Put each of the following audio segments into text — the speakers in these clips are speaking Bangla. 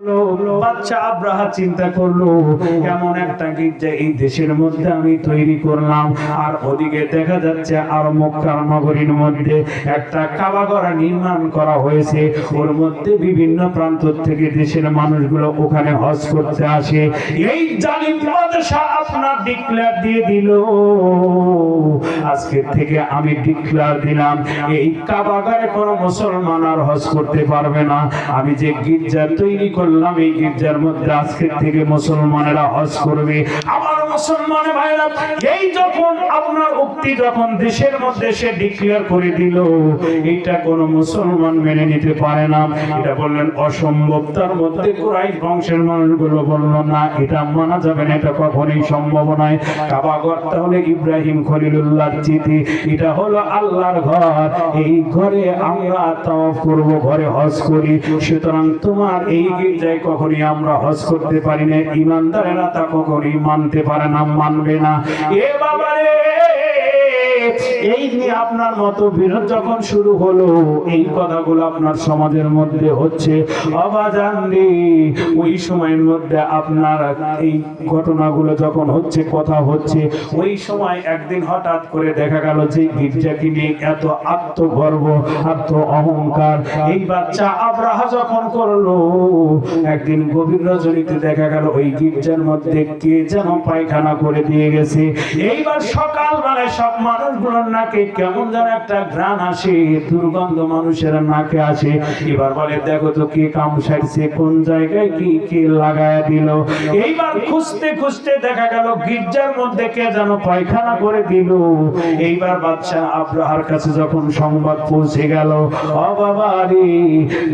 বাচ্চা আব্রাহা চিন্তা করল, এমন একটা গির্জা এই দেশের মধ্যে আমি তৈরি করলাম। আর ওদিকে দেখা যাচ্ছে আর মক্কার নগরীর মধ্যে একটা কাবাগড়া নির্মাণ করা হয়েছে। ওর মধ্যে বিভিন্ন প্রান্ত থেকে দেশের মানুষগুলো ওখানে হজ করতে আসে। এই জালিম বাদশাহ আপনার ডিক্লেয়ার দিয়ে দিল। আজকে থেকে আমি ডিক্লেয়ার দিলাম, এই কাবাগারে কোনো মুসলমান আর হজ করতে পারবে না। আমি যে গির্জা তৈরি করলাম এই গির্জার মধ্যে আজকে থেকে মুসলমানেরা হজ করবে। আমার মুসলমান ভাইরা এই যখন আপনার উক্তি যখন দেশের মধ্যে সে ডিক্লেয়ার করে দিল, এটা কোনো মুসলমান মেনে নিতে পারে না। এটা বললেন, অসম্ভব। তার মধ্যে কুরাইশ বংশের মানুষগুলো বলল, না, এটা মানা যাবে না, এটা কখনোই সম্ভব নয়। কাবাগর তাহলে ইব্রাহিম খলিলুল্লাহর চিঠি, এটা হলো আল্লাহর ঘর। এই ঘরে আমরা তাওয়াফ করব, ঘরে হজ করি। সুতরাং তোমার এই গির্জায় কখনই আমরা হজ করতে পারি না, ইমানদারেরা তা কখনই মানতে পারে না, মানবে না। এ বাবা রে এই নিয়ে আপনার মতো বিরোধ যখন শুরু হলো, এই কথাগুলো আপনার সমাজের মধ্যে হচ্ছে অবাজান ওই সময়ের মধ্যে আপনার এই ঘটনাগুলো যখন হচ্ছে, কথা হচ্ছে, ওই সময় একদিন হঠাৎ করে দেখা গেল যে গির্জাকে নিয়ে এত আত্মগর্ব, আত্ম অহংকার। এই বাচ্চা আব্রাহা যখন করল, একদিন গভীর রজনীতে দেখা গেল ওই গির্জার মধ্যে কে যেন পায়খানা করে দিয়ে গেছে। এইবার সকাল সকালবেলায় সব মানুষগুলোর নাকে কেমন যেন একটা ঘ্রাণ আসে, দুর্গন্ধ মানুষের নাকে আসে। এবার বলে, দেখো তো কে কাম সাইছে কোন জায়গায় কি কি লাগায় দিল? এইবার খুঁজতে খুঁজতে দেখা গেল, গির্জার মধ্যে কে যেন পায়খানা করে দিল। এইবার বাচ্চা আব্রাহার কাছে যখন সংবাদ পৌঁছে গেল ও বাবা রে।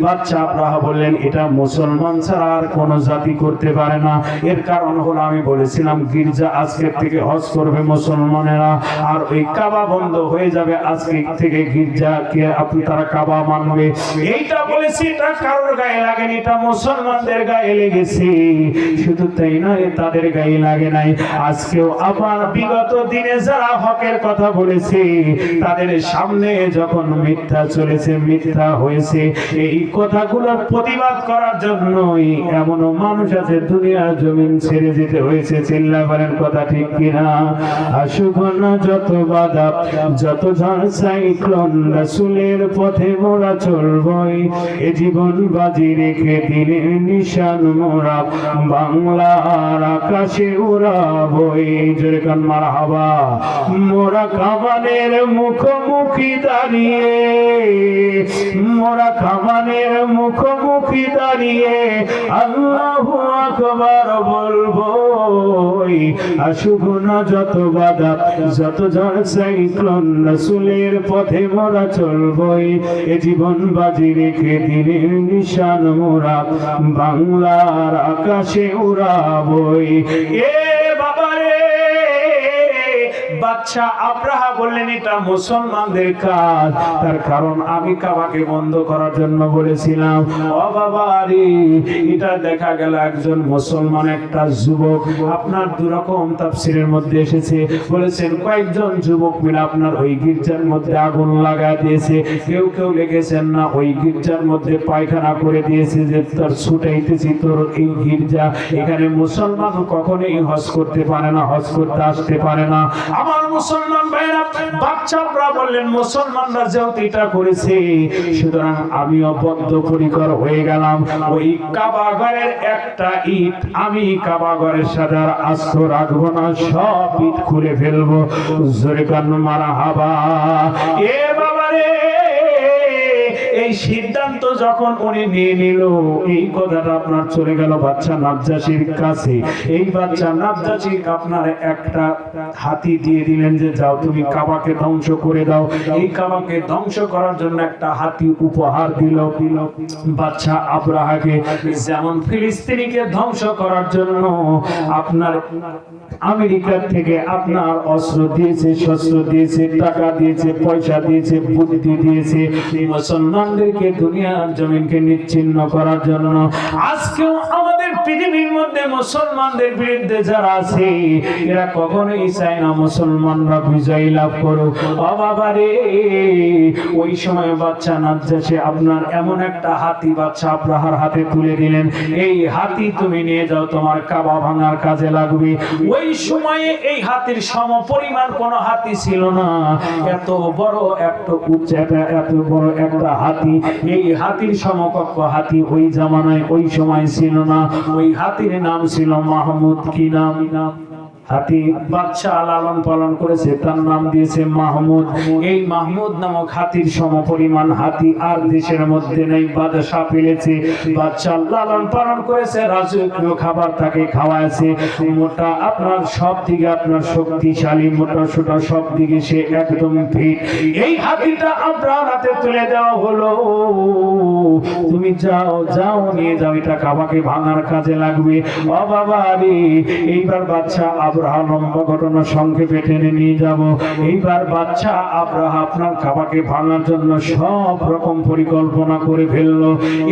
বাচ্চা আব্রাহা বললেন, এটা মুসলমান ছাড়া আর কোন জাতি করতে পারে না। এর কারণ হলো আমি বলেছিলাম, গির্জা আজকের থেকে হজ করবে মুসলমানেরা। আর ওই কাবা বন্ধ হয়ে যাবে, আজকে থেকে গির্জা কে আপনি তারা কাবা মানবে? এইটা বলেছি, এটা কারোর গায়ে লাগেনি, এটা মুসলমানদের গায়ে লেগেছে। শুধু তাই নয়, তাদের গায়ে লাগে নাই। আজকেও আবার বিগত দিনে যারা হকের কথা বলেছে, তাদের সামনে যখন মিথ্যা চলেছে, মিথ্যা হয়েছে, এই কথাগুলোর প্রতিবাদ করার জন্যই এমন মানুষ আছে, দুনিয়ার জমিন ছেড়ে যেতে হয়েছে। চিল্লা করেন কথা ঠিক কিনা? আসুক না যত বাধা যত ঝড় সাইক্লোন রাসুলের পথে মোরা চলবই। এ জীবন বাজি রেখে দিনের নিশান মোরা। বাংলার আকাশে উড়াবই। জোরে কান মারা হাবা মোরা কামানের মুখোমুখি দাঁড়িয়ে। মোরা কামানের মুখোমুখি দাঁড়িয়ে। আল্লাহু আকবার বলব আসুক না যত বাধা, যত ঝড় সাইক্লোন রসুলের পথে মোরা চলবই। এ জীবন বাজি রেখে দিনের নিশান মোরা বাংলার আকাশে উড়াবই। এ বাচ্চা আব্রাহা বললেন, এটা মুসলমানদের কাজ। তার কারণ আমি কাবাকে বন্ধ করার জন্য বলেছিলাম। ও বাবা রে, এটা দেখা গেল একজন মুসলমান, একটা যুবক। আপনার দুরকম তাফসিরের মধ্যে এসেছে। বলেছেন, কয়েকজন যুবক মিলে আপনার ওই গির্জার মধ্যে আগুন লাগা দিয়েছে। কেউ কেউ লেগেছেন না, ওই গির্জার মধ্যে পায়খানা করে দিয়েছে যে তার ছুটাইতেছি, তোর এই গির্জা। এখানে মুসলমান কখনোই হজ করতে পারে না, হজ করতে আসতে পারে না। আমার মুসলমান ভাইরা বাচ্চারা বললেন, মুসলমানরা যেহেতু এটা করেছে, সুতরাং আমিও বদ্ধপরিকর হয়ে গেলাম। ওই কাবাগরের একটা ইট আমি কাবাগরের সাথে আর আস্ত রাখব না, সব ইট খুলে ফেলব। জোরে কান মারা হাবা। এ বাবা রে এই সিদ্ধান্ত যখন উনি নিয়ে নিল, এই কথাটা আপনার চলে গেল বাচ্চা নাবজাসির কাছে। এই বাচ্চা নাবজাসি আপনার একটা হাতি দিয়ে দিলেন যে, যাও তুমি কাবাকে ধ্বংস করে দাও। এই কাবাকে ধ্বংস করার জন্য একটা হাতি উপহার দিল। দিল বাচ্চা আব্রাহাকে, যেমন ফিলিস্তিনিকে ধ্বংস করার জন্য আপনার আমেরিকার থেকে আপনার অস্ত্র দিয়েছে, শস্ত্র দিয়েছে, টাকা দিয়েছে, পয়সা দিয়েছে, বুদ্ধি দিয়েছে, মুসলমানদেরকে দুনিয়ার জমিনকে নিচ্ছিন্ন করার জন্য। আজকেও আমাদের পৃথিবীর মধ্যে মুসলমানদের বিরুদ্ধে যারা আছে, এরা কখনোই চায় না মুসলমানরা বিজয় লাভ করুক। ও বাবা রে, ওই সময় বাচ্চা নাজ্জাসে আপনার এমন একটা হাতি বাচ্চা আব্রাহার হাতে তুলে দিলেন। এই হাতি তুমি নিয়ে যাও, তোমার কাবা ভাঙার কাজে লাগবে। ওই সময়ে এই হাতির সম পরিমাণ কোন হাতি ছিল না। এত বড় একটা উচ্চতা এত বড় একটা হাতি, এই হাতির সমকক্ষ হাতি ওই জামানায় ওই সময় ছিল না। ওই হাতির নাম ছিল মাহমুদ কি নাম? হাতি বাচ্চা লালন পালন করেছে, তার নাম দিয়েছে মাহমুদ। এই মাহমুদ নামক হাতির সমপরিমাণ হাতি আর দেশের মধ্যে নেই বাদশা পেলেছে। বাচ্চা লালন পালন করেছে, রাজকীয় খাবার তাকে খাওয়াছে মোটা আপনার সব দিকে আপনার শক্তিশালী, মোটা সোটা সব দিকে সে একদম ফিট এই হাতিটা আপনার হাতে তুলে দেওয়া হলো। তুমি যাও যাও, নিয়ে যাও, এটা কাবাকে ভাঙার কাজে লাগবে। বাবা রে এইবার বাচ্চা ঘটনা সংক্ষেপে টেনে নিয়ে যাব। এইবার বাচ্চা আপনার কাবাকে ভাঙার জন্য সব রকম পরিকল্পনা করে ফেলল।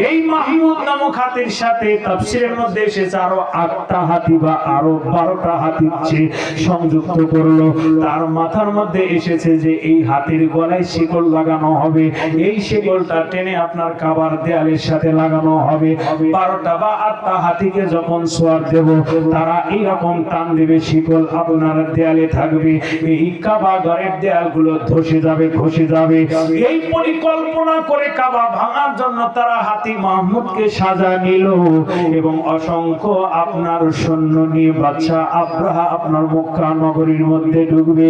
এই মাহমুদ নামক হাতির সাথে তাফসিরের মধ্যে এসেছে আরও আটটা হাতি বা আরও বারোটা হাতির চেয়ে সংযুক্ত করল। তার মাথার মধ্যে এসেছে যে এই হাতির গলায় শিকল লাগানো হবে। এই শিকলটা টেনে আপনার কাবার দেয়ালের সাথে লাগানো হবে। বারোটা বা আটটা হাতিকে যখন সোয়ার দেব, তারা এইরকম টান দেবে শিকল আপনার দেয়ালে থাকবে, এই কাবা ঘরের দেয়ালগুলো ধসে যাবে, খসে যাবে। এই পরিকল্পনা করে কাবা ভাঙার জন্য তারা হাতি মাহমুদকে সাজা নিল এবং অসংখ্য আপনার সৈন্য নিয়ে বাচ্চা আব্রাহা আপনার মক্কা নগরীর মধ্যে ঢুকবে।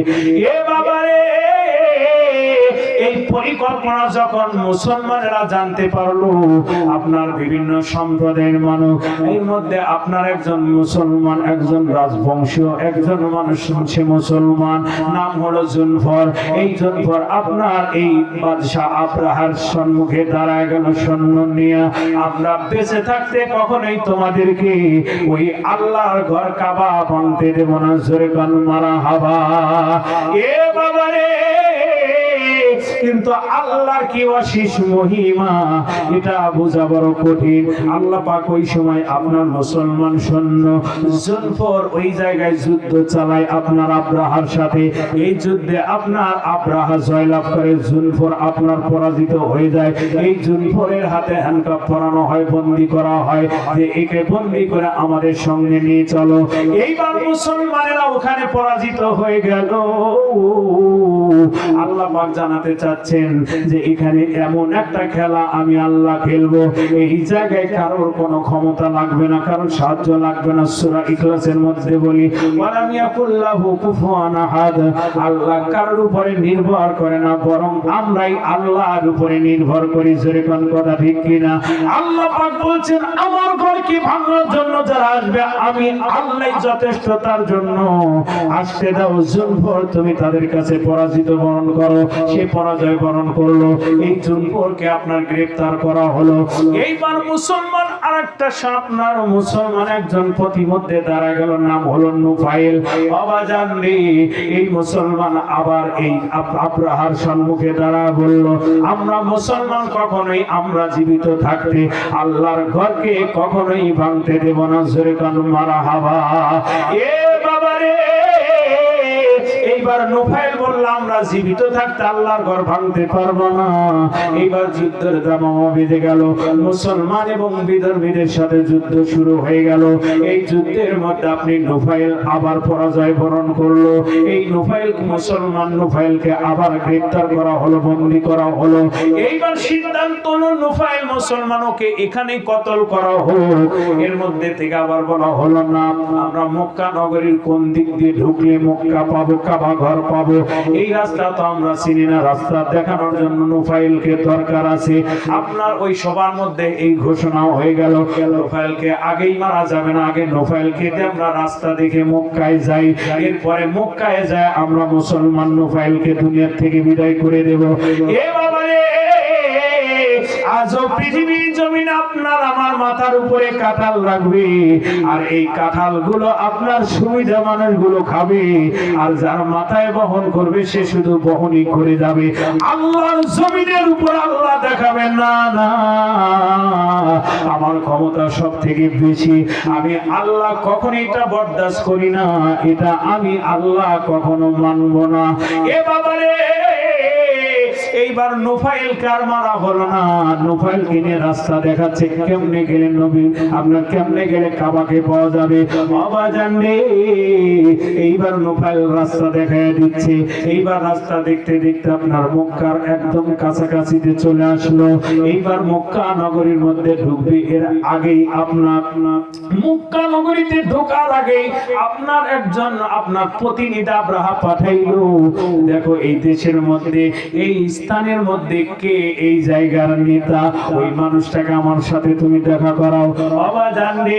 এ বাবারে এই পরিকল্পনা যখন মুসলমানেরা জানতে পারল, আপনার বিভিন্ন সম্প্রদায়ের মানুষ, এর মধ্যে আপনার একজন মুসলমান, একজন রাজবংশীয়, একজন মানুষ সে মুসলমান, নাম হলো জুনফর। এই জুনফর আপনার এই বাদশাহ আব্রাহার সম্মুখে দাঁড়ায় গেল সৈন্য নিয়ে। আমরা বেঁচে থাকতে কখনোই তোমাদেরকে ওই আল্লাহর ঘর কাবা ভাঙতে দেব না, জোরে গান মারা হাবা। এ বাবা রে কিন্তু আল্লাহর কি অশেষ মহিমা? এটা বোঝা বড় কঠিন। আল্লাহ পাক ওই সময় আপনার মুসলমান সৈন্য জুলফর ওই জায়গায় যুদ্ধ চালায় আপনার আব্রাহার সাথে। এই যুদ্ধে আপনার আব্রাহা জয়লাভ করে, জুলফর আপনার পরাজিত হয়ে যায়। এই জুলফরের হাতে হ্যান্ডকাপ পরানো হয়, বন্দি করা হয়। যে একে বন্দি করে আমাদের সঙ্গে নিয়ে চলো। এইবার মুসলমানেরা ওখানে পরাজিত হয়ে গেল। আল্লাহ পাক জানাতে চাচ্ছেন যে এখানে এমন একটা খেলা আমি আল্লাহ খেলব। এই জায়গায় কারোর কোনো ক্ষমতা লাগবে না, কারোর সাহায্য লাগবে না, সূরা ইখলাসের মধ্যে বলি আল্লাহ কারোর উপরে নির্ভর করে না, বরং আমরাই আল্লাহর উপরে নির্ভর করি। জোরে কোন কথা ঠিক কিনা? আল্লাহ পাক বলছেন, আমার ঘর কি ভাঙার জন্য যারা আসবে, আমি আল্লাহ যথেষ্ট তার জন্য। আসতে দাও, জুলফর তুমি তাদের কাছে পরাজিত বরণ করো। সে পরাজয় বরণ করল। এই জুলফরকে আপনার গ্রেফতার করা হলো। এইবার মুসলমান আরেকটা আপনার মুসলমান একজন প্রতিমধ্যে দাঁড়া গেল, নাম হলো নুফাইল। বাবা জানলি এই মুসলমান আবার এই আব্রাহার সম্মুখে দাঁড়া বলল, আমরা মুসলমান কখনোই আমরা জীবিত থাকতে আল্লাহর ঘরকে কখনোই ভাঙতে দেব না। জোরে কান মারা হাবা। এ বাবা রে নুফাইল বলল আমরা জীবিত থাকতে আল্লাহর ঘর ভাঙতে পারব না। এইবার যুদ্ধের দামামা বেঁধে গেল। মুসলমান এবং বিধর্মীদের সাথে যুদ্ধ শুরু হয়ে গেল। এই যুদ্ধের মধ্যে আপনি নুফাইল আবার পরাজয় বরণ করল। এই নুফাইল মুসলমান নুফাইলকে আবার গ্রেফতার করা হলো, বন্দি করা হলো। এইবার সিদ্ধান্ত হলো নুফাইল মুসলমান ওকে এখানেই কতল করা হোক। এর মধ্যে থেকে আবার বলা হলো, না, আমরা মক্কা নগরীর কোন দিক দিয়ে ঢুকলে মক্কা পাবো, কাবা ঘর পাবো। এই রাস্তা তো আমরা চিনি না। রাস্তা দেখানোর জন্য নুফাইলকে দরকার আছে। আপনার ওই সবার মধ্যে এই ঘোষণাও হয়ে গেল। নুফাইলকে আগেই মারা যাবে না। আগে নুফাইলকে আমরা রাস্তা দেখে মক্কায় যাই। এরপরে মক্কায় যায়, আমরা মুসলমান নুফাইলকে দুনিয়ার থেকে বিদায় করে দেব। এ বাবা আজও পৃথিবীর জমিন আপনার, আমার মাথার উপরে কাঁঠাল রাখবে। আর এই কাঁঠালগুলো আপনার সুবিধা মানুষগুলো খাবে। আর যার মাথায় বহন করবে, সে শুধু বহনই করে যাবে। আল্লাহর জমিনের উপর আল্লাহ দেখাবেন, না না, আমার ক্ষমতা সব থেকে বেশি। আমি আল্লাহ কখনো এটা বরদাস্ত করি না, এটা আমি আল্লাহ কখনো মানব না। এ বাবারে! এইবার নোফাইল কার মারা হলো না? নোফাইল কিনে রাস্তা দেখাচ্ছে, কেমনে গেলে নবী? আপনার কেমনে গেলে কাবাকে পাওয়া যাবে? বাবা জানলে এইবার নোফাইল রাস্তা দেখায় দিচ্ছে। এইবার রাস্তা দেখতে দেখতে আপনার মক্কার একদম কাছাকাছিতে চলে আসলো। এইবার মক্কা নগরীর মধ্যে ঢুকবে, এর আগেই আপনার মক্কা নগরীতে ঢোকার আগেই আপনার একজন আপনার প্রতিনিধি আব্রাহা পাঠাইলো। দেখো এই দেশের মধ্যে এই স্থানের মধ্যে কে এই জায়গার নেতা? ওই মানুষটাকে আমার সাথে তুমি দেখা করাও। বাবা জানলে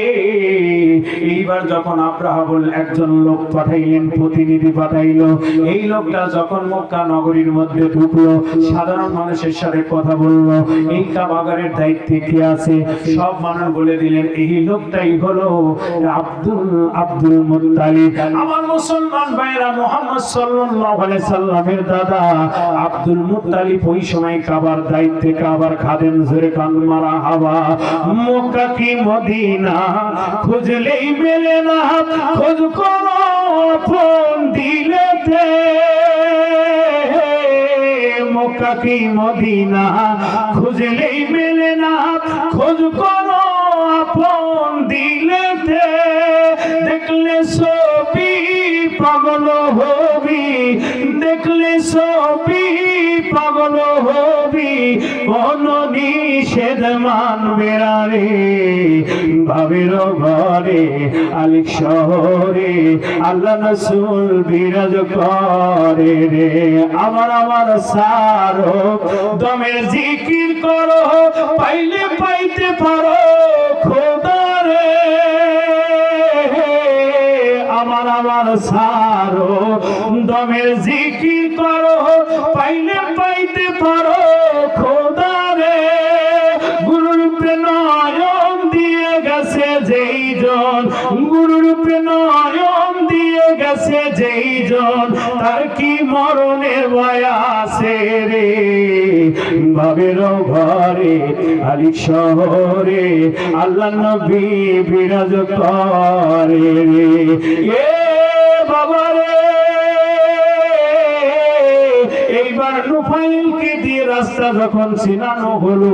এইবার যখন আব্রাহা বল একজন লোক পাঠাইলেন, প্রতিনিধি পাঠাইলো, এই লোকটা যখন মক্কা নগরীর মধ্যে ঢুকলো, সাধারণ মানুষের সাথে কথা বলল, এই কাবাগারের দায়িত্বে কে আছে? সব মানুষ বলে দিলেন, এই লোকটাই হলো আব্দুল আব্দুল মুত্তালিব। আমার মুসলমান ভাইরা মোহাম্মদ সাল্লাল্লাহু আলাইহি সাল্লামের দাদা আব্দুল মুত্তালিব ওই সময় কাবার দায়িত্বে কাবার খাদেম জোরে কান মারা হাওয়া। মক্কা কি মদিনা? খুঁজলেই মেলে না খোঁজ করো ফোন দিলেতে মক্কা কি মদিনা? খুঁজলেই মেলে না খোঁজ করো নিষেধ মানবে না ভাবের ঘরে, আলিক শহরে, আল্লাহ রসুল বিরাজ করে রে। আমার আমার সারো দমের জিকির করো, পাইলে পাইতে পারো খোদারে আমার আমার সারো দমের জিকির করো, পাইলে পাইতে পারো ভাবের ঘরে আলি শহরে আল্লাহ নবী বিরাজ করে রে। বাবা রে এইবার নুফাইলকে দিয়ে রাস্তা যখন চিনানো হলো,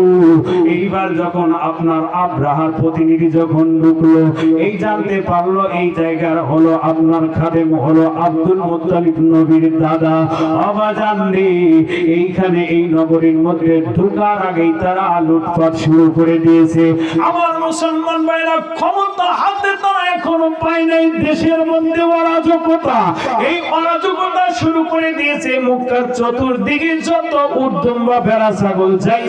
এইবার যখন আপনার আব্রাহার প্রতিনিধি যখন ঢুকলো, এই জানতে পারল এই জায়গার হলো আপনার খাদেম, হলো আব্দুল মুত্তালিব নবীর দাদা। বাবা জানলে এইখানে এই নগরীর মধ্যে ঢুকার আগেই তারা লুটপাট শুরু করে দিয়েছে। আমার মুসলমান ভাইরা, ক্ষমতা হাতে তারা এখনও পায় নাই, দেশের মধ্যে অরাজকতা। এই অরাজকতা শুরু করে দিয়েছে মুক্তার চতুর্দিকে যত উদ্যম বা ভেড়া, ছাগল যাই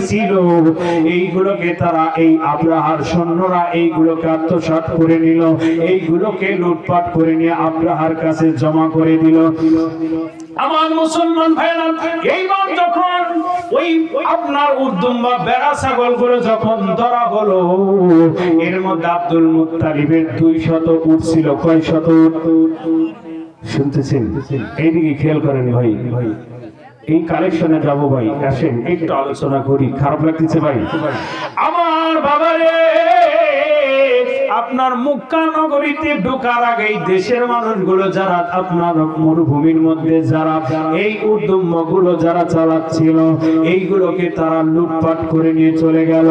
এইগুলোকে তারা, এই আব্রাহার সৈন্যরা এইগুলোকে আত্মসাৎ করে নিল, এইগুলোকে লুটপাট করে নিয়ে আব্রাহার কাছে জমা করে দিল। আমার মুসলমান এইবার যখন ওই আপনার উদ্যম বা বেড়া ছাগলগুলো যখন ধরা হলো, এর মধ্যে আব্দুল দুই শত উট ছিল, কয় শত? শুনতেছেন? এইদিকে খেয়াল করেন ভাই ভাই। এই কালেকশনে যাব ভাই। আসেন একটু আলোচনা করি। খারাপ লাগতেছে ভাই। আমার বাবারে! আপনার মুক্কা নগরীতে ঢোকার আগে দেশের মানুষগুলো যারা আপনার মরুভূমির মধ্যে, যারা এই উদ্যমগুলো যারা চালাচ্ছিল, এইগুলোকে তারা লুটপাট করে নিয়ে চলে গেল।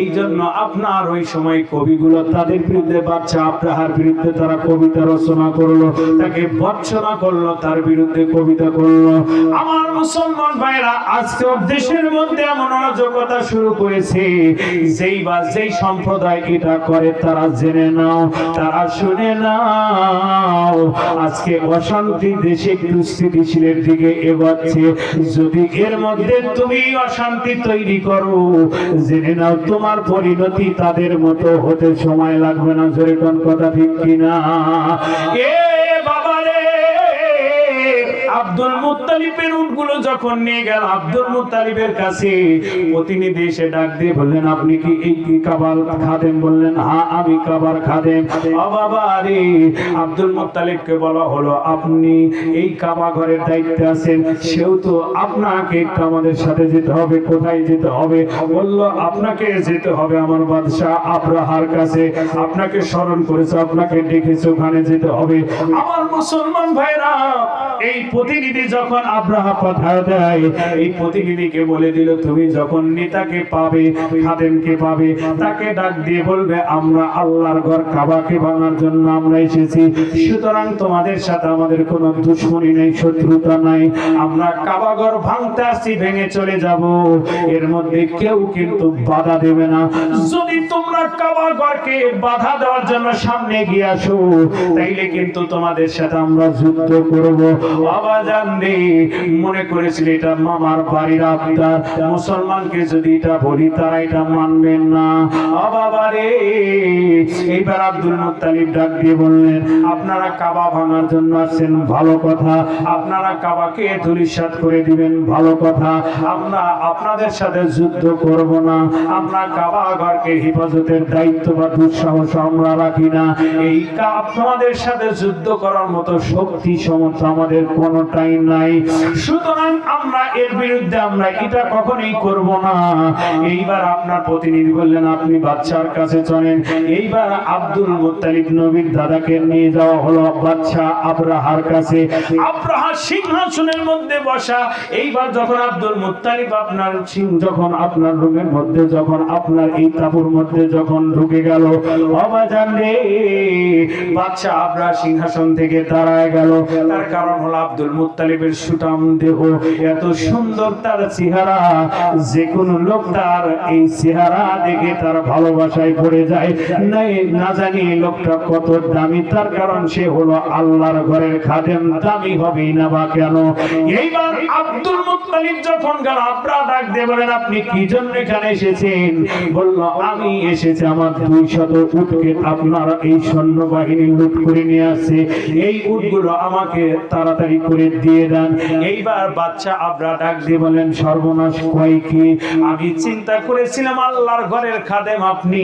এই জন্য আপনার ওই সময় কবিগুলো তাদের বিরুদ্ধে বাচ্চা আব্রাহার বিরুদ্ধে তারা কবিতা রচনা করল, তাকে বর্ষনা করল, তার বিরুদ্ধে কবিতা করল। আমার মুসলমান ভাইরা, আজকে দেশের মধ্যে এমন অরাজকতা শুরু করেছে, যেই বা যেই সম্প্রদায় এটা করে, তারা জেনে নাও, তারা শুনে নাও। আজকে অশান্তি দেশে একটু স্থিতিশীলের দিকে এগোচ্ছে। যদি এর মধ্যে তুমি অশান্তি তৈরি করো, জেনে নাও তোমার পরিণতি তাদের মতো হতে সময় লাগবে না। জোরে কোন কথা ঠিক কিনা? এ আব্দুল মুত্তালিবের উটগুলো যখন নিয়ে গেল আব্দুল মুত্তালিবের কাছে, প্রতিনিধি এসে ডাক দিয়ে বললেন, আপনি কি এই কি কাবার খাদেম? বললেন হ্যাঁ আমি কাবার খাদেম। ও বাবা রে! আব্দুল মুত্তালিবকে বলা হলো, আপনি এই কাবা ঘরের দায়িত্বে আছেন, সেও তো আপনাকে আমাদের সাথে যেতে হবে, কোথায় যেতে হবে? বলল, আপনাকে যেতে হবে আমার বাদশাহ আব্রাহার কাছে। আপনাকে স্মরণ করেছে, আপনাকে ডেকেছে, ওখানে যেতে হবে। আমার মুসলমান ভাইরা এই প্রতিনিধি যখন আব্রাহা পাঠায় দেয়, এই প্রতিনিধিকে বলে দিল, তুমি যখন নেতাকে পাবে, খাদেমকে পাবে, তাকে ডাক দিয়ে বলবে, আমরা আল্লাহর ঘর কাবাকে ভাঙার জন্য আমরা এসেছি। সুতরাং তোমাদের সাথে আমাদের কোনো দুশ্মনী নেই, শত্রুতা নাই। আমরা কাবা ঘর ভাঙতে আসছি, ভেঙে চলে যাব। এর মধ্যে কেউ কিন্তু বাধা দেবে না। যদি তোমরা কাবা ঘরকে বাধা দেওয়ার জন্য সামনে গিয়ে আসো, তাইলে কিন্তু তোমাদের সাথে আমরা যুদ্ধ করব। বাবা মনে করেছিল এটা মামার বাড়ির আবদার। মুসলমানকে যদি এটা বলি, তারা এটা মানবেন না। বাবা রে, এইবার আব্দুল ডাক দিয়ে বললেন, আপনারা কাবা ভাঙার জন্য আসছেন, ভালো কথা। আপনারা কাবাকে করে দিবেন, ভালো কথা। আমরা আপনাদের সাথে যুদ্ধ করব না। আমরা কাবা ঘরকে হেফাজতের দায়িত্ব বা দুঃসাহস আমরা রাখি না। এই আপনাদের সাথে যুদ্ধ করার মতো শক্তি, সমর্থ আমাদের কোনোটাই নাই। সুতরাং আমরা এর বিরুদ্ধে আমরা এটা কখনোই করব না। এইবার আপনার প্রতিনিধি বললেন, আপনি বাচ্চার কাছে চলেন। এইবার আব্দুল মুত্তালিব নবীর দাদাকে নিয়ে যাওয়া হলো বাচ্চা আব্রাহার কাছে। আব্রাহা সিংহাসনের মধ্যে বসা। এইবার যখন আব্দুল মুত্তালিব আপনার সিং, যখন আপনার রুমের মধ্যে, যখন আপনার এই তাবুর মধ্যে যখন ঢুকে গেল, অবাজান রে বাচ্চা আব্রাহ সিংহাসন থেকে দাঁড়ায় গেল। তার কারণ হলো আব্দুল মুত্তালিবের সুটাম দেহ। এত সুন্দর তার চেহারা, যে কোনো লোক তার এই চেহারা দেখে তার ভালোবাসায় পড়ে যায়। নাই, না জানি লোকটা কত দামি, তার কারণ সে হলো আল্লাহর ঘরের খাদেম, দামি হবে না বা কেন? এইবার আব্দুল মুত্তালিব যখন গেল আব্রাহ ডাক দিয়ে বলেন, আপনি কি জন্য এখানে এসেছেন? বলল, আমি এসেছি আমার দুই শত উটকে আপনার এই সৈন্যবাহিনী লুট করে নিয়ে আসছে। এই উটগুলো আমাকে তাড়াতাড়ি করে দিয়ে দেন। এইবার বাচ্চা আব্রা ডাক দিয়ে বলেন, সর্বনাশ আমি চিন্তা করেছিলাম, আল্লাহর ঘরের খাদেম আপনি।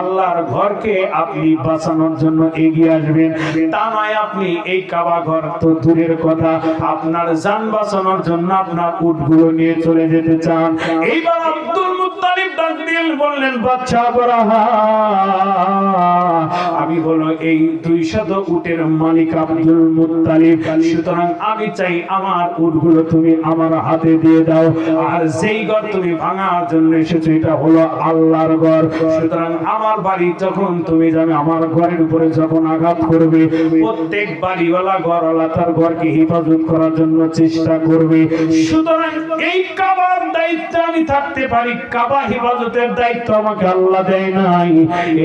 আল্লাহর ঘরকে আপনি বাঁচানোর জন্য এগিয়ে আসবেন। তা নয় আপনি, এই কাবা ঘর তো দূরের কথা। আপনার যান বাঁচানোর জন্য আপনার উটগুলো নিয়ে চলে যেতে চান। এইবার আব্দুল মুত্তালিব ডাক দিয়ে বললেন, বাচ্চা আমি হলো এই দুই শত উটের মালিক আব্দুল মুত্তালিব। সুতরাং আমি চাই আমার উটগুলো তুমি আমার হাতে দিয়ে দাও। আর যেই ঘর তুমি ভাঙার জন্য এসেছ, এটা হলো আল্লাহর ঘর। সুতরাং আমার বাড়ি যখন তুমি যাবে, আমার ঘরের উপরে যখন আঘাত করবে, প্রত্যেক বাড়িওয়ালা, ঘরওয়ালা তার ঘরকে হেফাজত করার জন্য চেষ্টা করবে। সুতরাং এই কাবার দায়িত্ব আমি থাকতে পারি, কাবা হেফাজতের দায়িত্ব আমাকে আল্লাহ দেয় নাই।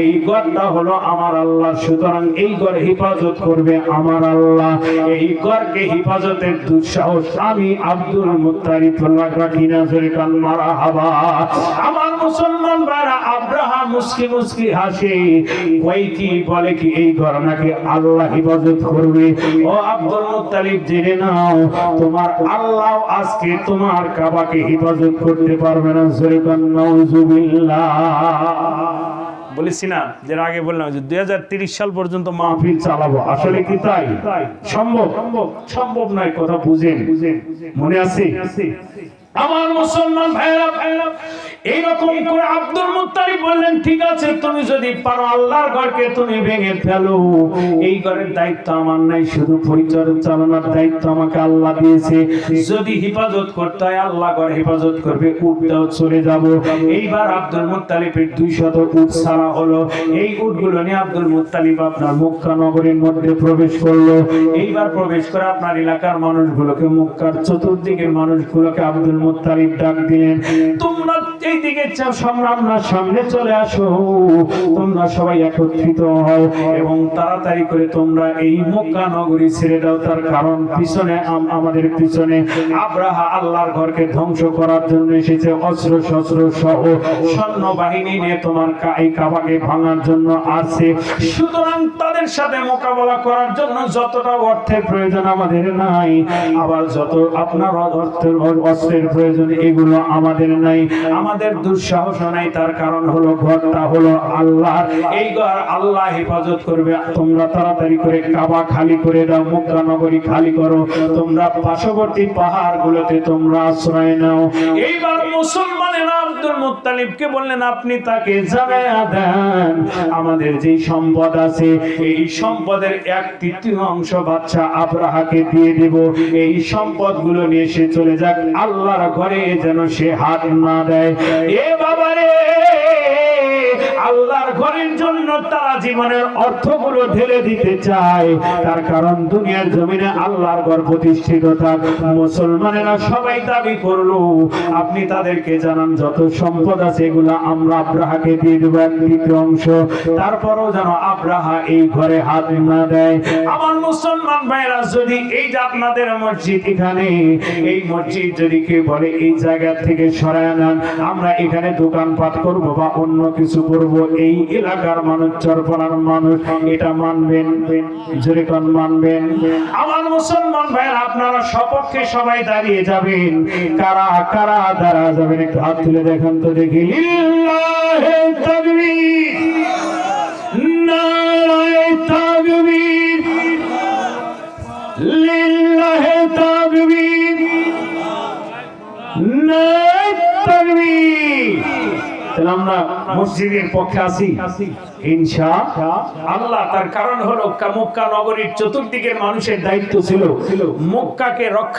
এই ঘরটা হলো আমার আল্লাহ, সুতরাং এই ঘর হেফাজত করবে আমার আল্লাহ। এই ঘরকে হেফাজতের দুঃসাহস আমি আব্দুল মুত্তারিফ রাখি না জোরে কান মারা হাবা। আমার মুসলমান ভাইরা আব্রাহাম মুসকি মুসকি হাসে। ওই কি বলে কি এই ঘর নাকি আল্লাহ হেফাজত করবে? ও আব্দুল মুত্তালিব, জেনে নাও, তোমার আল্লাহ আজকে তোমার কাবাকে হেফাজত করতে পারবে না। জোরে কান, নাউজুবিল্লাহ। বলেছি না যে আগে বললাম যে দুই সাল পর্যন্ত মাহফিল চালাবো। আসলে কি তাই? সম্ভব? সম্ভব। নয় কথা বুঝেন। মনে আছে? আমার মুসলমান ভাইরা ভাইরা এইরকম করে আব্দুল মুত্তালিব বললেন, ঠিক আছে, তুমি যদি পারো আল্লাহর ঘরকে তুমি ভেঙে ফেলো। এই ঘরের দায়িত্ব আমার নাই, শুধু পরিচালনার দায়িত্ব আমাকে আল্লাহ দিয়েছে। যদি হেফাজত করতে হয়, আল্লাহ ঘর হেফাজত করবে উটটাও চলে যাব। এইবার আব্দুল মুত্তালিবের দুই শত উট ছাড়া হলো। এই উটগুলো নিয়ে আব্দুল মুত্তালিব আপনার মক্কা নগরীর মধ্যে প্রবেশ করল। এইবার প্রবেশ করে আপনার এলাকার মানুষগুলোকে, মক্কার চতুর্দিকের মানুষগুলোকে আব্দুল মুত্তালিব ডাক দিলেন, তোমরা এই দিকে চাও সংগ্রামনার সামনে চলে আসো। তোমরা সবাই একত্রিত হও এবং তাড়াতাড়ি করে তোমরা এই মক্কা নগরী ছেড়ে দাও। তার কারণ পিছনে আমাদের পিছনে আব্রাহা আল্লাহর ঘরকে ধ্বংস করার জন্য এসেছে। অস্ত্র শস্ত্র সহ সৈন্য বাহিনী নিয়ে তোমার এই কাবাকে ভাঙার জন্য আসছে। সুতরাং তাদের সাথে মোকাবেলা করার জন্য যতটা অর্থের প্রয়োজন আমাদের নাই। আবার যত আপনার অর্থের অস্ত্রের প্রয়োজন, এগুলো আমাদের নাই। আমাদের দুঃসাহস নাই, তার কারণ হলো ঘরটা হলো আল্লাহ এই ঘর আল্লাহ হেফাজত করবে। তোমরা তাড়াতাড়ি করে কাবা খালি করে দাও মক্কা নগরী খালি করো। তোমরা পার্শ্ববর্তী পাহাড়গুলোতে তোমরা আশ্রয় নাও। এইবার মুসলমানেরা আব্দুল মুত্তালিবকে বললেন, আপনি তাকে জানায়া দেন। আমাদের যে সম্পদ আছে, এই সম্পদের এক তৃতীয় অংশ বাচ্চা আব্রাহাকে দিয়ে দেব। এই সম্পদগুলো নিয়ে সে চলে যাক। আল্লাহর ঘরে যেন সে হাত না দেয়। এ বাবারে আল্লাহর ঘরের জন্য তারা জীবনের অর্থগুলো ঢেলে দিতে চায়। তার কারণ দুনিয়ার জমিনে আল্লাহর ঘর প্রতিষ্ঠিত থাক। মুসলমানেরা সবাই দাবি করল, আপনি তাদেরকে জানান, যত সম্পদ আছে এগুলো আমরা আব্রাহাকে দিয়ে দেবো এক তৃতীয় অংশ। তারপরও যেন আব্রাহা এই ঘরে হাত না দেয়। আমার মুসলমান ভাইরা যদি এই যে আপনাদের মসজিদ এখানে, এই মসজিদ যদি কেউ বলে, এই জায়গা থেকে সরায় নেন আমরা এখানে দোকানপাট করব বা অন্য কিছু করব। এই এলাকার মানুষ চরপনার মানুষ, এটা মানবেন জোরেকন মানবেন। আমার মুসলমান ভাইয়ের, আপনারা সপক্ষে সবাই দাঁড়িয়ে যাবেন। কারা কারা দাঁড়া যাবেন, একটু হাত তুলে দেখেন তো দেখি। তাকবীর। নারায়ে আমরা মসজিদের পক্ষে আছি। ইনশা আল্লাহ, তার কারণ হলো মক্কা নগরীর চতুর্দিকের মানুষের দায়িত্ব ছিল মক্কাকে রক্ষা